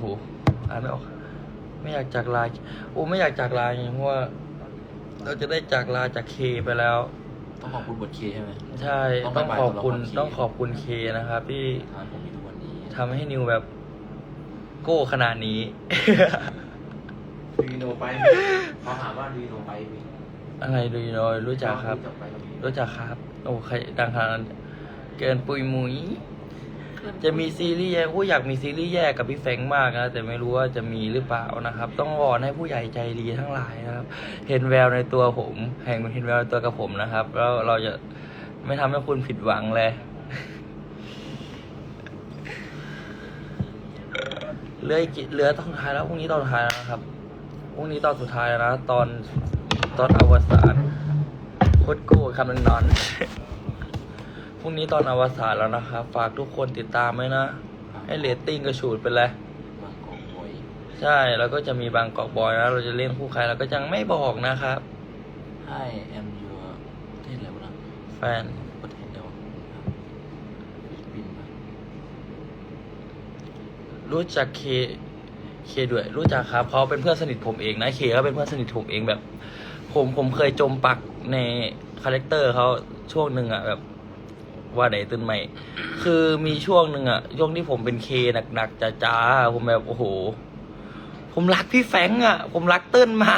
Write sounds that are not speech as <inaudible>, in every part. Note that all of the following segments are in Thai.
โหอ่านไม่ออก ไม่อยากจากลาโอ้ไม่อยากจากลาไงเพราะว่า เราจะได้จากลาจากเคไปแล้ว ต้องขอบคุณบทเคใช่ไหมใช่ต้องต้องบ๊ายบายขอบคุณตัวละคร K ต้องขอบคุณเคนะครับที่ทานผมมีทุกวันนี้ทำให้นิวแบบโก้ขนาดนี้ดูโนไปเขาถามว่าดูโนไปมีอะไรดูยน้อยรู้จักครับรู้จักไปกับมีรู้จักครับ โอ้ใครดังขนาดนั้นเกินปุยมุย จะมีซีรีส์แยกผู้อยากมีซีรีส์แยกกับพี่แฟงมากนะแต่ไม่รู้ว่าจะมีหรือเปล่านะครับ ต้องวอนให้ผู้ใหญ่ใจดีทั้งหลายนะครับ เห็นแววในตัวผมแห่งเห็นแววในตัวกับผมนะครับ แล้วเราจะไม่ทำให้คุณผิดหวังเลยเหลืออีกกี่เหลือตอนท้ายแล้วพรุ่งนี้ตอนท้ายแล้วนะครับพรุ่งนี้ตอนสุดท้ายแล้วนะตอนตอนอวสานโคตรโก้คำนั้นนอน พรุ่งนี้ตอนอวสานแล้วนะครับ ฝากทุกคนติดตามไว้นะ ให้เรตติ้งกระฉูดไปเลยบางกอกบอยใช่แล้วก็จะมีบางกอกบอยนะ เราจะเล่นคู่ใครเราก็ยังไม่บอกนะครับ ให้แอมยูประเทศอะไรวะนะแฟน ประเทศเดียวฟิลิปปินส์ปะรู้จักเค เคด้วย รู้จักครับเขาเป็นเพื่อนสนิทผมเองนะ เคก็เป็นเพื่อนสนิทผมเองแบบ ผมผมเคยจมปักในคาแรคเตอร์เขาช่วงหนึ่งอะแบบ ว่าไหนตื่นใหม่ คือมีช่วงหนึ่งอะช่วงที่ผมเป็นเคหนักๆจ้าๆผมแบบโอ้โห ผมรักพี่แฟงอะผมรักเติ้ลไม้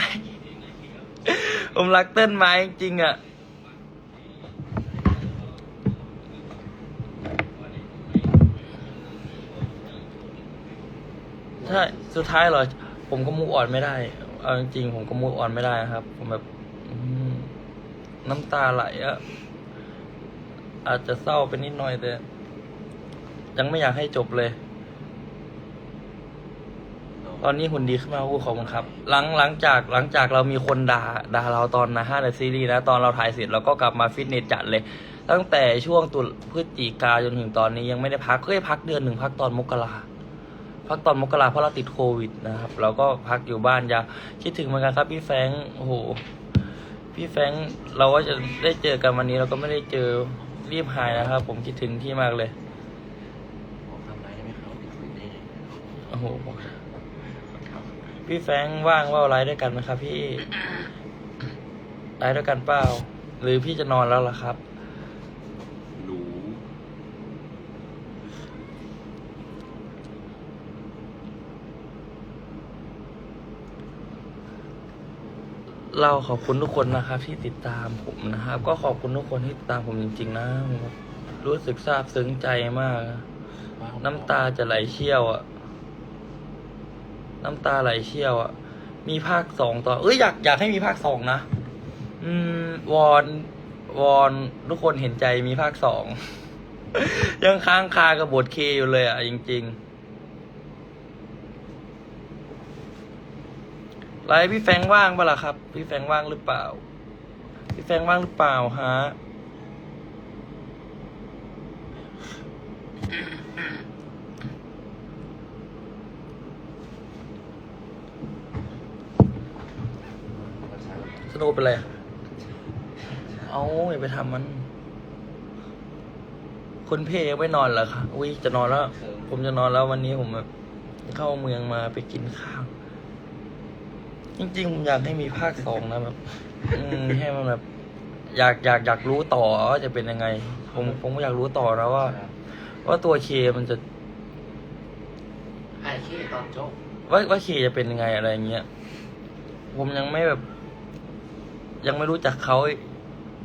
ผมรักเติ้ลไม้จริงอะใช่สุดท้ายเหรอ ผมก็มูฟออนไม่ได้ เอาจริงๆผมก็มูฟออนไม่ได้นะครับ ผมแบบน้ำตาไหลอะ อาจจะเศร้าไปนิดหน่อยแต่ ยังไม่อยากให้จบเลย ตอนนี้หุ่นดีขึ้นมากขอบคุณครับ หลังหลังจากหลังจากเรามีคนด่าด่าเราตอนนะห้าในซีรีส์นะ ตอนเราถ่ายเสร็จเราก็กลับมาฟิตเนสจัดเลย ตั้งแต่ช่วงตุลพฤศจิกาจนถึงตอนนี้ยังไม่ได้พักก็ได้พักเดือนหนึ่งพักตอนมกราพักตอนมกราเพราะเราติดโควิดนะครับเราก็พักอยู่บ้านยาคิดถึงเหมือนกันครับพี่แฟงโอ้โหพี่แฟงเราก็จะได้เจอกันวันนี้เราก็ไม่ได้เจอ รีบหายนะครับ ผมคิดถึงที่มากเลยบอกทำไรได้ไหมครับติดคุยได้ไงโอ้โหพี่แฟรงค์ว่างว่าไลฟ์ด้วยกันไหมครับ พี่ไลฟ์ด้วยกันเปล่า หรือพี่จะนอนแล้วล่ะครับ เราขอบคุณทุกคนนะครับ ที่ติดตามผมนะครับ ก็ขอบคุณทุกคนที่ติดตามผมจริง ๆ นะรู้สึกซาบซึ้งใจมากนะน้ำตาจะไหลเชี่ยวอะน้ำตาไหลเชี่ยวอะมีภาคสองต่อ เอ้ยอยากอยากให้มีภาคสองนะ อืม วอนวอนทุกคนเห็นใจมีภาคสอง ยังค้างคากับบทเคอยู่เลยอะ จริง ๆ ไลฟ์พี่แฟงว่างเปล่ะครับ พี่แฟงว่างหรือเปล่า พี่แฟงว่างหรือเปล่าฮะสนุกเป็นไรเอาอย่าไปทำมันคุณเพ่ยังไม่นอนเหรอคะอุ้ยจะนอนแล้ว ผมจะนอนแล้ววันนี้ผมแบบเข้าเมืองมาไปกินข้าว จริงๆผมอยากให้มีภาคสองนะแบบอืมให้มันแบบ อยากอยากอยากรู้ต่อว่าจะเป็นยังไง ผมผมก็อยากรู้ต่อนะว่า ว่าตัวเคมันจะไอ้ขี้ตอนโจ๊กว่าว่าเคจะเป็นยังไงอะไรเงี้ยผมยังไม่แบบ ยังไม่รู้จักเขา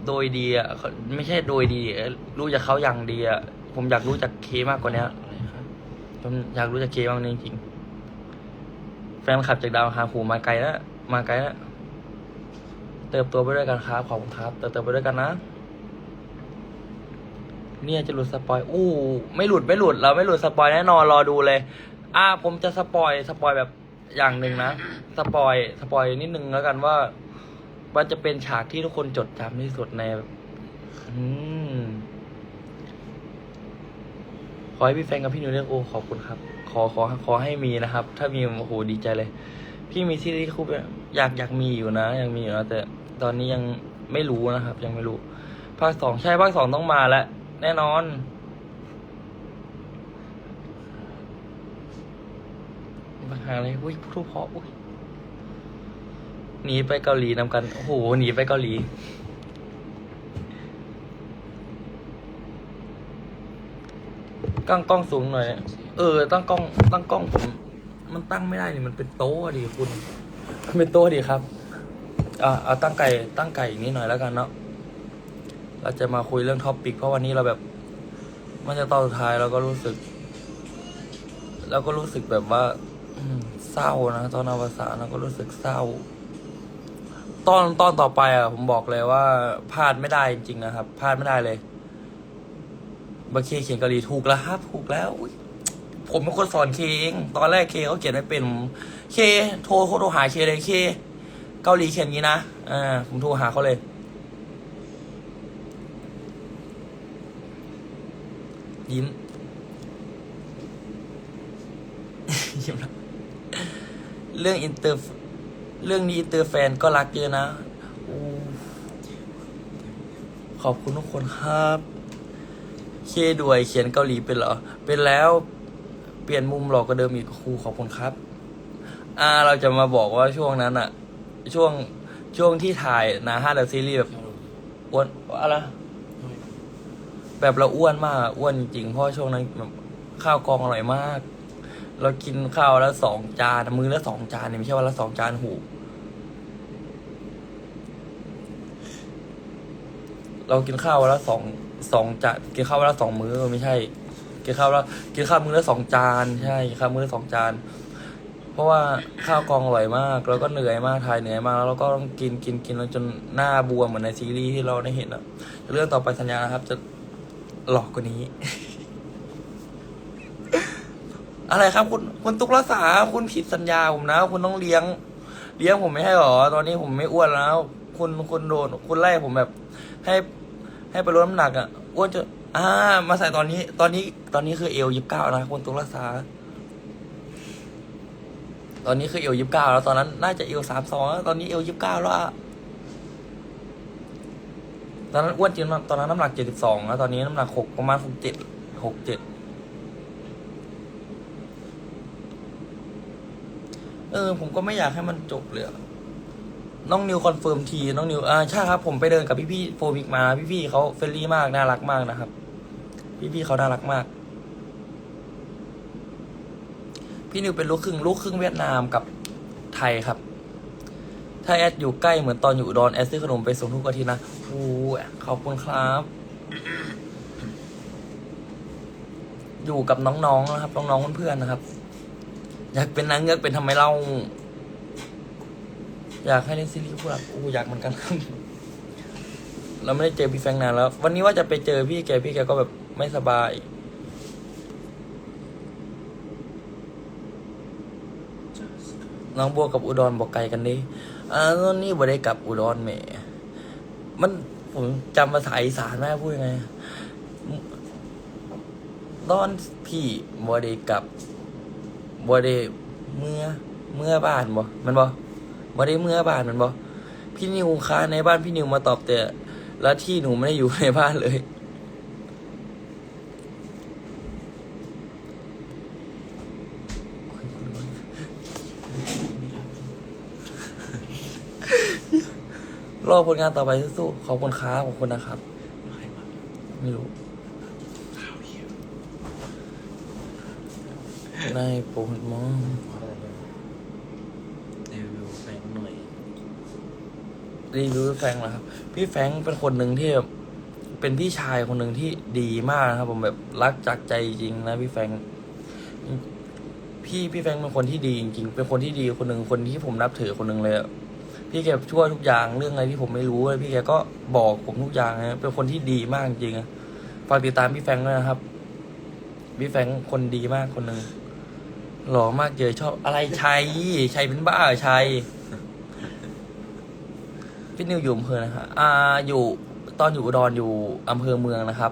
โดยดีอะเขาไม่ใช่โดยดีเอ่อรู้จักเขาอย่างดีอะผมอยากรู้จักเคมากกว่านี้อะไรครับ ผมอยากรู้จักเคมากกว่านี้จริงๆแฟนคลับจากดาวคาฮูมาไกลแล้วมาไกลแล้วเติบโตไปด้วยกันครับขอบคุณครับเติบโตไปด้วยกันนะ เนี่ยจะหลุดสปอยอู้ไม่หลุดไม่หลุด เราไม่หลุดสปอยแน่นอนรอดูเลย อ่า ผมจะสปอยสปอยแบบอย่างหนึ่งนะสปอยสปอยนิดนึงแล้วกันว่ามันจะเป็นฉากที่ทุกคนจดจำที่สุดในอืมขอให้พี่แฟนกับพี่นิวเรียกโอขอบคุณครับ ขอขอขอให้มีนะครับ ถ้ามีโอ้โหดีใจเลย พี่มีซีรีส์คู่ไหมอยากอยากมีอยู่นะ ยังมีอยู่นะแต่ตอนนี้ยังไม่รู้นะครับ ยังไม่รู้ภาคสองใช่ภาคสองต้องมาแล้วแน่นอนคบางหาอะไรอุ้ยพูดเพราะอุ้ยหนีไปเกาหลีนำกัน โอ้โห หนีไปเกาหลี ตั้งกล้องสูงหน่อย เออ ตั้งกล้อง ตั้งกล้องผม มันตั้งไม่ได้นี่มันเป็นโต๊ะดิคุณ มันเป็นโต๊ะดิครับ อ่าเอาตั้งไก่ ตั้งไก่อย่างนี้หน่อยแล้วกันเนาะ เราจะมาคุยเรื่องท็อปปิกเพราะวันนี้เราแบบ มันจะตอนสุดท้ายเราก็รู้สึก เราก็รู้สึกแบบว่าเศร้านะตอนอวสานเราก็รู้สึกเศร้า ตอนตอนต่อไปอะผมบอกเลยว่าพลาดไม่ได้จริงๆนะครับพลาดไม่ได้เลย บาเคเขียนเกาหลีถูกแล้วครับถูกแล้วผมเป็นคนสอนเคเองตอนแรกเคเขาเขียนไม่เป็นเคโทรโทรหาเคเลยเค เกาหลีเขียนงี้นะอ่าผมโทรหาเขาเลย ยิ้มยิ้มแล้วเรื่องอินเตอร์เรื่องนี้อินเตอร์แฟนก็รักเยอะนะขอบคุณทุกคนครับ เคด้วยเขียนเกาหลีเป็นเหรอ เป็นแล้วเปลี่ยนมุมหลอกกว่าเดิมอีกครูขอบคุณครับ อ่า เราจะมาบอกว่าช่วงนั้นอะช่วงช่วงที่ถ่ายนะฮะเดอะซีรีส์แบบอ้วนอะไรแบบเราอ้วนมากอ้วนจริงเพราะช่วงนั้นแบบข้าวกองอร่อยมาก เรากินข้าวแล้วสองจานมือละสองจานเนี่ยไม่ใช่วันละสองจานหูเรากินข้าววันละสอง สองจานกินข้าววันละสองมื้อไม่ใช่กินข้าวแล้วกินข้าวมื้อละสองจานใช่กินข้าวมื้อละสองจาน เพราะว่าข้าวกองอร่อยมาก แล้วก็เหนื่อยมากถ่ายเหนื่อยมากแล้วเราก็ต้องกินกินกินจนหน้าบวมเหมือนในซีรีส์ที่เราได้เห็นอะเรื่องต่อไปสัญญานะครับ จะหลอกกว่านี้ อะไรครับ คุณคุณตุกรักษาคุณผิดสัญญาผมนะ คุณต้องเลี้ยง เลี้ยงผมไม่ให้หรอ ตอนนี้ผมไม่อ้วนแล้ว คุณคุณโดน คุณไล่ผมแบบ ให้ ให้ไปลดน้ำหนักอะอ้วนจะอ่า มาใส่ตอนนี้ ตอนนี้ ตอนนี้คือเอวยิบเก้านะคุณตุกรักษา ตอนนี้คือเอวยิบเก้าแล้วตอนนั้น น่าจะเอวสามสองตอนนี้เอวยิบเก้าแล้วตอนนั้นอ้วนจริงนะตอนนั้นน้ำหนักเจ็ดสิบสองแล้วตอนนี้น้ำหนักหกประมาณหกเจ็ดหกเจ็ดเออ ผมก็ไม่อยากให้มันจบเลยอะ น้องนิวคอนเฟิร์มทีน้องนิวอ่าใช่ครับผมไปเดินกับพี่พี่ๆโฟมิกมาพี่พี่ๆเขาเฟรนลี่มากน่ารักมากนะครับพี่พี่ๆเขาน่ารักมาก พี่นิวเป็นลูกครึ่งลูกครึ่งเวียดนามกับไทยครับ ถ้าแอดอยู่ใกล้เหมือนตอนอยู่ดอุดรแอดซื้อขนมไปส่งทุกอาทิตย์นะโอ้ขอบคุณครับ อยู่กับน้องๆนะครับน้องๆเพื่อนๆนะครับ อยากเป็นนางเงือกเป็นทำไมเล่า อยากให้เล่นซีรีส์พวกเราอู้อยากเหมือนกันเราไม่ได้เจอพี่แฟงนานแล้ว วันนี้ว่าจะไปเจอพี่แกพี่แกก็แบบไม่สบาย น้องบัวกับอุดรบอกไกลกันดิอ่าตอนนี้บ่ได้กลับอุดรแหม่มันผมจำภาษาอีสานไม่พูดยังไงตอนพี่บ่ได้กลับบ่ได้เมื่อเมื่อบ้านบ่มันบ่ บ่ได้เมื่อบ้านมันบ่พี่นิวค้าในบ้านพี่นิวมาตอบแต่แล้วที่หนูไม่ได้อยู่ในบ้านเลยรอผลงานต่อไปสู้ๆขอบคุณครับขอบคุณนะครับ ไม่รู้ในโปรดมอง รีวิวแฟนหน่อย รีวิวพี่แฟรงค์นะครับ พี่แฟรงค์เป็นคนหนึ่งที่แบบเป็นพี่ชายคนหนึ่งที่ดีมากนะครับ ผมแบบรักจากใจจริงนะพี่แฟรงค์พี่พี่แฟรงค์เป็นคนที่ดีจริงๆเป็นคนที่ดีคนหนึ่งคนที่ผมนับถือคนหนึ่งเลยอะพี่แกช่วยทุกอย่างเรื่องอะไรที่ผมไม่รู้เลยพี่แกก็บอกผมทุกอย่างนะเป็นคนที่ดีมากจริงๆฝากติดตามพี่แฟรงค์ด้วยนะครับพี่แฟรงค์คนดีมากคนหนึ่งหล่อมากเจอชอบอะไรชัยชัยเป็นบ้าชัย พี่นิวอยู่อำเภอนะครับอ่าอยู่ตอนอยู่อุดรอยู่อำเภอเมืองนะครับ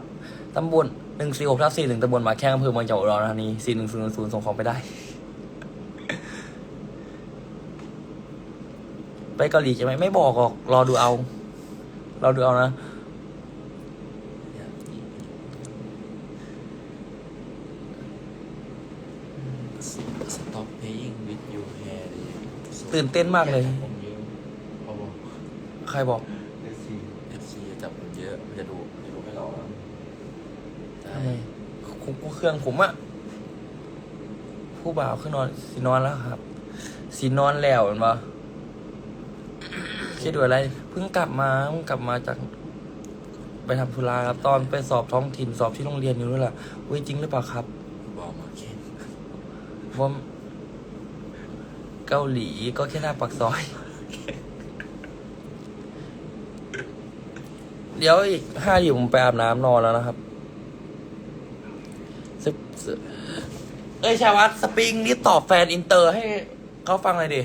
ตำบลหนึ่งสี่หกทับสี่หนึ่งตำบลหมาแข้งอำเภอเมืองจังหวัดอุดรธานีสี่หนึ่งศูนย์ศูนย์ส่งของไปได้ ไปเกาหลีใช่ไหมไม่บอกหรอกรอดูเอา รอดูเอานะส stop playing with your hair ตื่นเต้นมากเลย ผมเยอะเขาบอก ใค รบอก FC จับผมเยอะมันจะดูจะดูไม่หล่อใช่ทำไมคุกเครื่องผมอะผู้บ่าวขึ้นนอนสีนอนแล้วครับสีนอนแล้วเห็นปะคิดดูอะไร เพิ่งกลับมาเพิ่งกลับมาจากไปทำธุระครับตอนไปสอบท้องถิ่นสอบที่โรงเรียนอยู่ด้วยล่ะอุ้ยจริงหรือเปล่าครับบอกมาเคนว่าเกาหลีก็แค่หน้าปากซอย ดี๋ยวอีกห้าทีผมไปอาบน้ำนอนแล้วนะครับสปสเอ้ยชาวัตสปริงนี่ตอบแฟนอินเตอร์ให้เขาฟังเลยดิ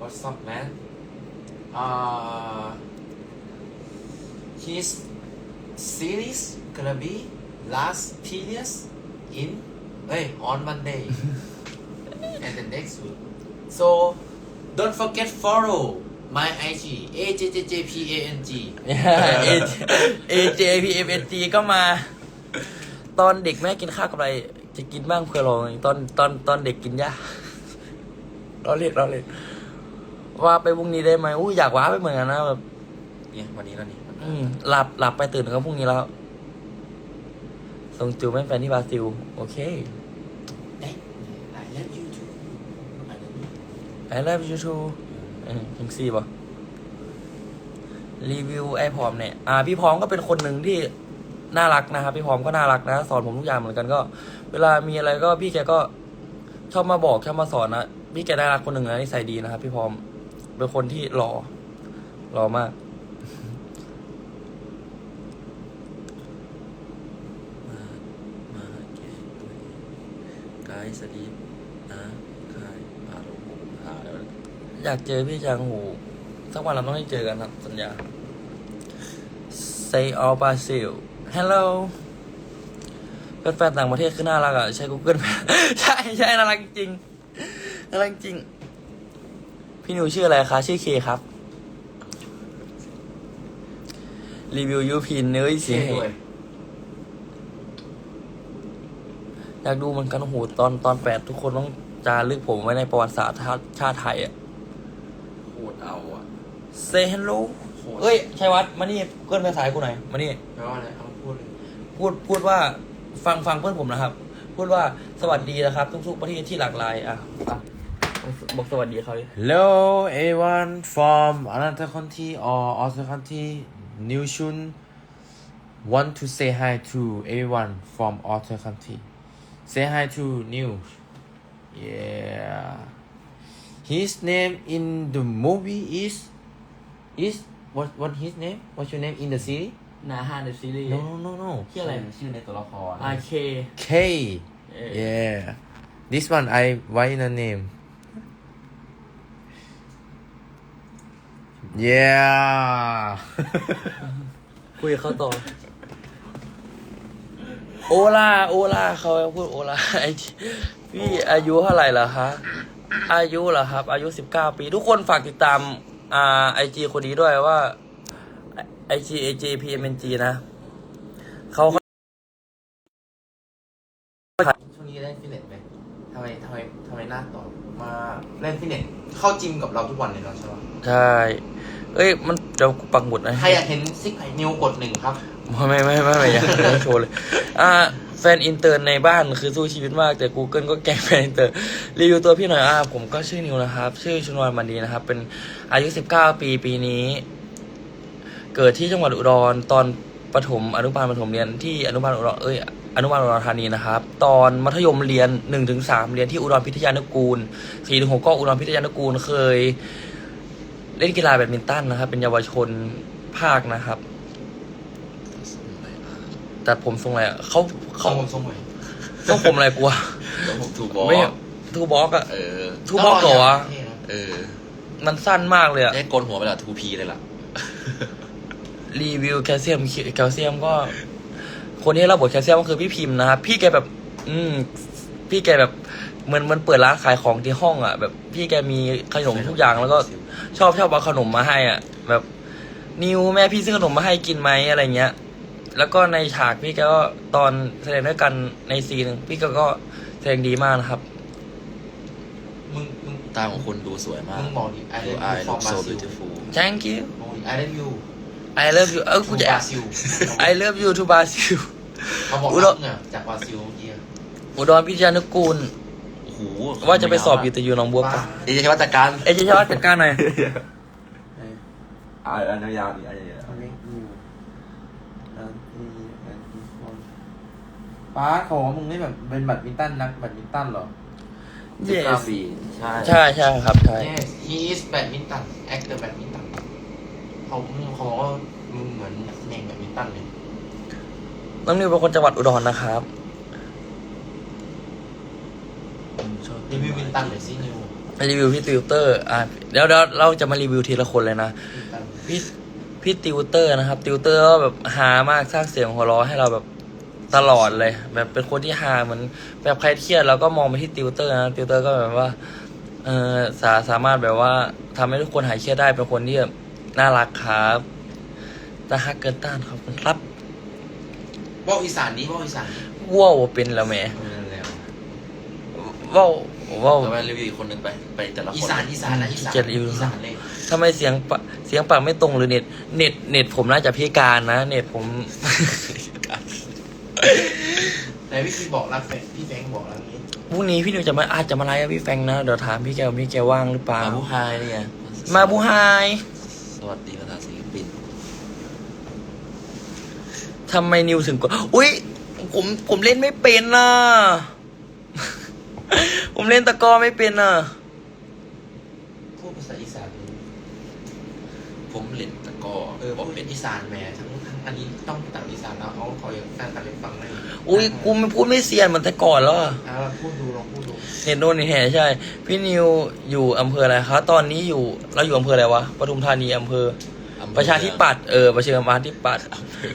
What's up man uh his series gonna be last period in เฮ้ย on Monday and the next week so don't forget follow my IG a j j j p a n g เอเจพีเอฟเอจีก็มา ตอนเด็กแม่กินข้าวกับอะไร จะกินบ้างเพื่อลองตอนตอนตอนเด็กกินยาเราเล่นเราเล่นว่าไปพรุ่งนี้ได้ไหมอู้อยากว้าไปเหมือนกันนะแบบเนี่ยวันนี้แล้วนี่อืมหลับหลับไปตื่นก็พรุ่งนี้แล้ว ส่งจูบให้แฟนที่บราซิล โอเคเอ้ย I love you too I love you I love you too เออ ยังซีป่ะรีวิวไอพร้อมเนี่ยอ่าพี่พร้อมก็เป็นคนหนึ่งที่น่ารักนะครับพี่พร้อมก็น่ารักนะ สอนผมทุกอย่างเหมือนกันก็ เวลามีอะไรก็พี่แกก็ชอบมาบอกชอบมาสอนนะพี่แกน่ารักคนหนึ่งนะนิสัยดีนะครับพี่พร้อมเป็นคนที่หล่อหล่อมากมาแก้ตัวเองกายสลีปนะคายพาลงหูหาแล้ว อยากเจอพี่จางหูสักวันเราต้องได้เจอกันครับสัญญา Say all Brazil Hello แฟนๆต่างประเทศคือน่ารักอะ ใช้ Google Map ใช่ใช่น่ารักจริงน่ารักจริง พี่หนูชื่ออะไรคะ ชื่อเคครับ รีวิวยูพินเนื้อเสียงด้วยอยากดูเหมันกันโอ้โหตอนตอนแปดทุกคนต้องจารึกผมไว้ในประวัติศาสตร์ชาติชาติไทยอะโคตร เอาอะ Say hello โคตรเอ้ยชัยวัฒน์มานี่เพื่อนภาษากูหน่อยมานี่ แปลว่าอะไรเอาพูดเลยพูดพูดว่าฟังฟังเพื่อนผมนะครับ พูดว่าสวัสดีนะครับ ทุกๆประเทศที่หลากหลายอะอะบอกสวัสดีเขาดิ Hello everyone from another country or other country New Shun want to say hi to everyone from other country say hi to New yeah his name in the movie is is what what his name what's your name in the series นาฮาในซีรีส์ no no no no ชื่ออะไร ชื่อในตัวละคร อาเค K เอ่อ yeah this one I write in the name yeah <laughs> คุยกับเขาต่อ โอลาโอลาเขาพูดโอลา ไอพี่อายุเท่าไหร่แล้วคะ <laughs> อายุเหรอครับ อายุสิบเก้าปี ทุกคนฝากติดตามอ่าไอจีคนนี้ด้วยว่าไอจีเอจพีเอ็มเอ็นจีนะเขาช่วงนี้เล่นฟิตเนสไหมทำไมทำไมทำไมหน้าต่อมาเล่นฟิตเนสเข้าจิมกับเราทุกวันเลยเนาะใช่ปะใช่ เอ้ย มันเดี๋ยวกูปักหมุดนะ ใครอยากเห็นซิกแพคนิวกดหนึ่งครับ ไม่ไม่ไม่ไม่อยากให้โชว์เลยอ่าแฟนอินเตอร์ในบ้านคือสู้ชีวิตมากแต่ Google ก็แกล้งแฟนอินเตอร์รีวิวตัวพี่หน่อยอ่าผมก็ชื่อนิวนะครับ ชื่อชุนวนมันดีนะครับ เป็นอายุ 19 ปีปีนี้ เกิดที่จังหวัดอุดรตอนประถมอนุบาลประถมเรียนที่อนุบาลอุดรเอ้ยอนุบาลอุดรธานีนะครับ ตอนมัธยมเรียน1นถึงสเรียนที่อุดรพิทยานุกูล4ถึง6ก็อุดรพิทยานุกูลเคย เล่นกีฬาแบดมินตันนะครับ เป็นเยาวชนภาคนะครับ ตัดผมทรงอะไรอะเขาเข้าเขาผมทรงใหม่ต้องผมอะไรกลัวผมถูกบอไม่ทูบ็อกอะเออ ทูบ็อกเหรอวะเออมันสั้นมากเลยอะได้โกนหัวไปละทูพีเลยล่ะ รีวิวแคลเซียมแคลเซียมก็ คนที่รับบทแคลเซียมก็คือพี่พิมพ์นะครับพี่แกแบบ อืม พี่แกแบบเหมือนเหมันเปิดร้านขายของที่ห้องอะแบบ พี่แกมีขนมทุกอย่างแล้วก็ ชอบชอบเอาขนมมาให้อะ แบบนิวแม่พี่ซื้อขนมมาให้กินไหมอะไรเงี้ย แล้วก็ในฉากพี่แกก็ตอนแสดงด้วยกันในซีนพี่ก็ก็แสดงดีมากนะครับ มึงมึงตาของคุณดูสวยมากมึงบอกดิ I ดู love I you from look so Brazil beautiful thank you บอกดิ I love you I love you เออกู from จะ Brazil I love you to Brazil เขาบอกอุดรรักเนี่ยจากบราซิลเมื่อกี้อะอุดรพิจารณกูล โอ้โหว่าจะไปสอบอยู่แต่อยู่หนองบัวบ้าปะเดี๋ยวจะใช้วัตการ เอยเจะชอบจัดการหน่อย อ่าอันยาวๆดิอันยาว อันนี้อยู่อันนี้อันนี้คน ป้าเขาบอกว่ามึงไม่แบบเป็นแบดมินตันนักแบดมินตันเหรอสิบ yes เก้าปีใช่ ใช่ใช่ครับใช่ Yes he is badminton actor badminton เขาเขาบอกว่ามึงเหมือนเน่งแบดมินตันเลยน้องนิวเป็นคนจังหวัดอุดรนะครับผมชอบรีวิวแบดมินตันหน่อยสินิวรีวิวพี่ติวเตอร์ อะเดี๋ยวเดี๋ยวเราจะมารีวิวทีละคนเลยนะแบดมินตันพี่พี่ติวเตอร์นะครับ ติวเตอร์ก็แบบฮามากสร้างเสียงหัวเราะให้เราแบบ ตลอดเลย แบบเป็นคนที่ฮาเหมือนแบบใครเครียดเราก็มองไปที่ติวเตอร์นะติวเตอร์ก็แบบว่าเออสาสามารถแบบว่าทำให้ทุกคนหายเครียดได้เป็นคนที่แบบน่ารักครับตาฮักเกินต้านขอบคุณครับบอกอีสานดิบอกอีสานดิว้าวเป็นแล้วแหม่เออแล้วว้าวว้าวต่อไปรีวิวอีกคนหนึ่งไปไปแต่ละคนอีสานอีสานนะอีสานเจ็ดรีวิวอีสานเลยทำไมเสียงปะเสียงปากไม่ตรงหรือเน็ตเน็ตเน็ตผมน่าจะพิการนะ เน็ตผม ไหนพี่คิดบอกรักแฟนพี่แฟงบอกรักนี้พรุ่งนี้พี่นิวจะมาอาจจะมาไลฟ์กับพี่แฟงนะ เดี๋ยวถามพี่แกวาพี่แกว่างหรือเปล่า มาบูไฮนี่ไงมาบูไฮสวัสดีภาษาศิลปินทำไมนิวถึงกดอุ้ยผมผมเล่นไม่เป็นน่ะ ผมเล่นตะกร้อไม่เป็นน่ะ พูดภาษาอีสานเลยผมเล่นตะกร้อเออผพูมดเป็นอีสานแหมทั้งทั้ง อันนี้ต้องตัดอีสานแล้วเอาคอยแฟนตัดเล็ฟังได้อุ้ยกูไม่พูดไม่เซียนเหมือนแต่ก่อนแล้วอะอะลองพูดดูลองพูดดูเน็ตโดนนี่แห่ใช่ พี่นิวอยู่อำเภออะไรคะตอนนี้อยู่เราอยู่อำเภออะไรวะปทุมธานีอำเภออำเภอประชาธิปัตย์เออประชาธิปัตย์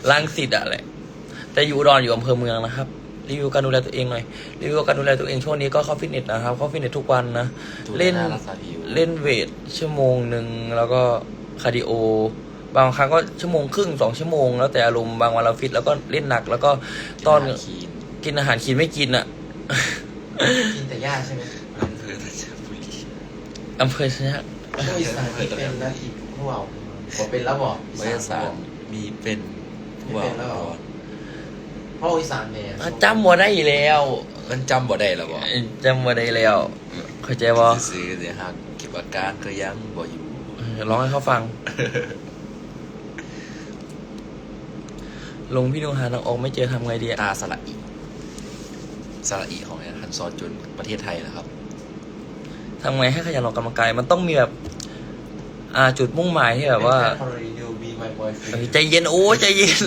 รังสิตอะแหละแต่อยู่อุดอนอยู่อำเภอเมืองนะครับรีวิวการดูแลตัวเองหน่อยรีวิวการดูแลตัวเองช่วงนี้ก็เข้าฟิตเนสนะครับเข้าฟิตเนสทุกวันนะดูเล่นหารักษาผิวเล่นเวทชั่วโมงหนึ่งแล้วก็คาร์ดิโอ บางครั้งก็ชั่วโมงครึ่งสองชั่วโมง แล้วแต่อารมณ์บางวันเราฟิตแล้วก็เล่นหนัก แล้วก็ตอนหาคีนกินอาหารคีนไม่กินอะกินแต่หญ้าใช่ไหมอำเภอราชบุรีอำเภอชนะพูดอีสานที่เป็นแล้วที่พวกเราผมเป็นแล้วบอกวิทยาศาสตร์มีเป็นผู้ว่าไม่เป็นแล้วเหรอพ่ออีสานแหมอะจำบ่ได้อีกแล้ว มันจำบ่ได้แล้วบ่จำบ่ได้แล้วเข้าใจบ่ซื้อๆเดี๋ยวหากเก็บอาการก็ยังบ่อยู่เออร้องให้เขาฟัง ลงพี่นูหาทางออกไม่เจอทำไงดีอะตาสละอีสละอีของฮันซอจุนประเทศไทยนะครับ ทำไงให้ขยันออกกำลังกายมันต้องมีแบบอ่าจุดมุ่งหมายที่แบบว่าพอรีวิวบีมายบอยเออใจเย็นโอ้ใจเย็น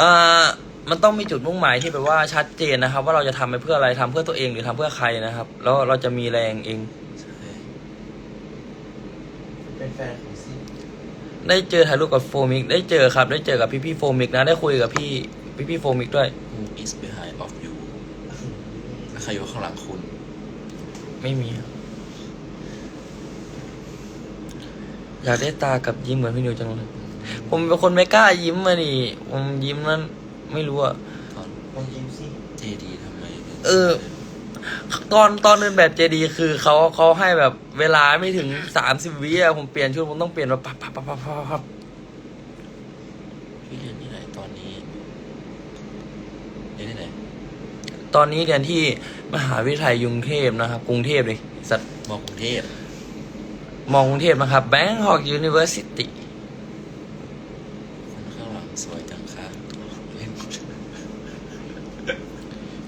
อ่ามันต้องมีจุดมุ่งหมายที่แบบว่าชัดเจนนะครับ ว่าเราจะทำไปเพื่ออะไรทำเพื่อตัวเองหรือทำเพื่อใครนะครับ แล้วเราจะมีแรงเอง เป็นแฟนของซี ได้เจอถ่ายรูปกับโฟมิก ได้เจอครับ ได้เจอกับพี่พี่ๆโฟมิกนะ ได้คุยกับพี่พี่พี่ๆโฟมิกด้วย Who is behind of you แล้วใครอยู่ข้างหลังคุณ ไม่มีครับอยากได้ตากับยิ้มเหมือนพี่นิวจังเลย ผมเป็นคนไม่กล้ายิ้มมาดิผมยิ้มนั้นไม่รู้อะตอนลองยิ้มสิ เจดีทำไมเออ ตอนตอนเดินแบบเจดีคือเขาเขาให้แบบเวลาไม่ถึงสามสิบวิอะผมเปลี่ยนชุดผมต้องเปลี่ยนแบบปับปับปับปับปับปับพี่เรียนที่ไหนตอนนี้เรียนที่ไหนตอนนี้เรียนที่มหาวิทยาลัยกรุงเทพนะครับ กรุงเทพเลยสัตว์มอกรุงเทพมองกรุงเทพนะครับ Bangkok University คนข้างหลังสวยจังค่ะเล่น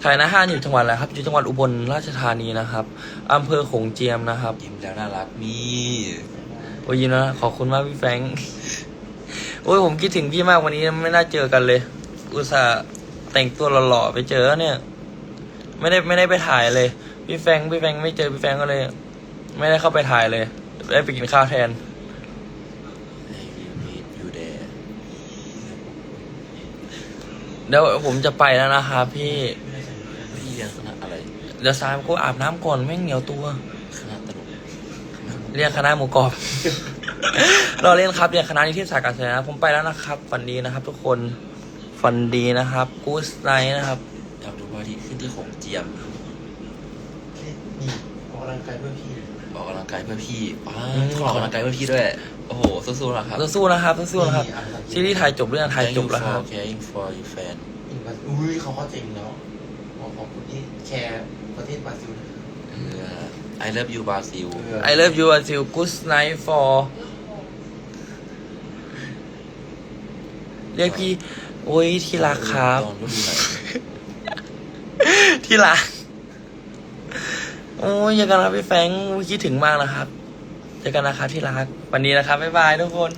ใครนะห้าอยู่จังหวัดอะไรครับอยู่จังหวัดอุบลราชธานีนะครับอำเภอโขงเจียมนะครับยิ้มแล้วน่ารักมีโอ้ยยินนะขอบคุณมากพี่แฟรงค์โอ้ยผมคิดถึงพี่มากวันนี้ไม่น่าเจอกันเลย อุตส่าห์แต่งตัวหล่อๆไปเจอเนี่ย ไม่ได้ไม่ได้ไปถ่ายเลย พี่แฟรงค์พี่แฟรงค์ไม่เจอพี่แฟรงค์ก็เลย ไม่ได้เข้าไปถ่ายเลย ได้ไปกินข้าวแทนไอ้วิวมีอยู่แดเดี๋ยวผมจะไปแล้วนะครับพี่พี่เรียนคณะอะไร เดี๋ยวสายกูอาบน้ำก่อนแม่งเหนียวตัว คณะตลกเรียกคณะหมูกรอบ เราเล่นครับเรียนคณะนิเทศศาสตร์การแสดงนะผมไปแล้วนะครับฝันดีนะครับ ทุกคนฝันดีนะครับกูสไนนะครับอยากดูพระอาทิตย์ขึ้นที่โขงเจียม นี่นี่ผมกำลังลังกายเพื่อพี่ออกกำลังกายเพื่อพี่ป้าอืม ออกกำลังกายเพื่อพี่ด้วย โอ้โห สู้ๆนะครับ สู้ๆนะครับสู้ๆนะครับมีอะไรซีรีส์ถ่ายจบเรื่องถ่ายจบแล้วครับ Thank you for caring for your fan อินบราซิลอุ้ยเขาก็เจ๋งแล้วขอขอบคุณที่แชร์ ประเทศบราซิลนะครับเออ I love you Brazil เออ I love you until good night for เรียกพี่ โอ้ยที่รักครับตอนก็ดูหน่อยที่รัก โอ้ยเจอกันครับพี่แฟรงค์คิดถึงมากนะครับเจอกันนะครับที่รัก วันนี้นะครับ บ๊ายบายทุกคน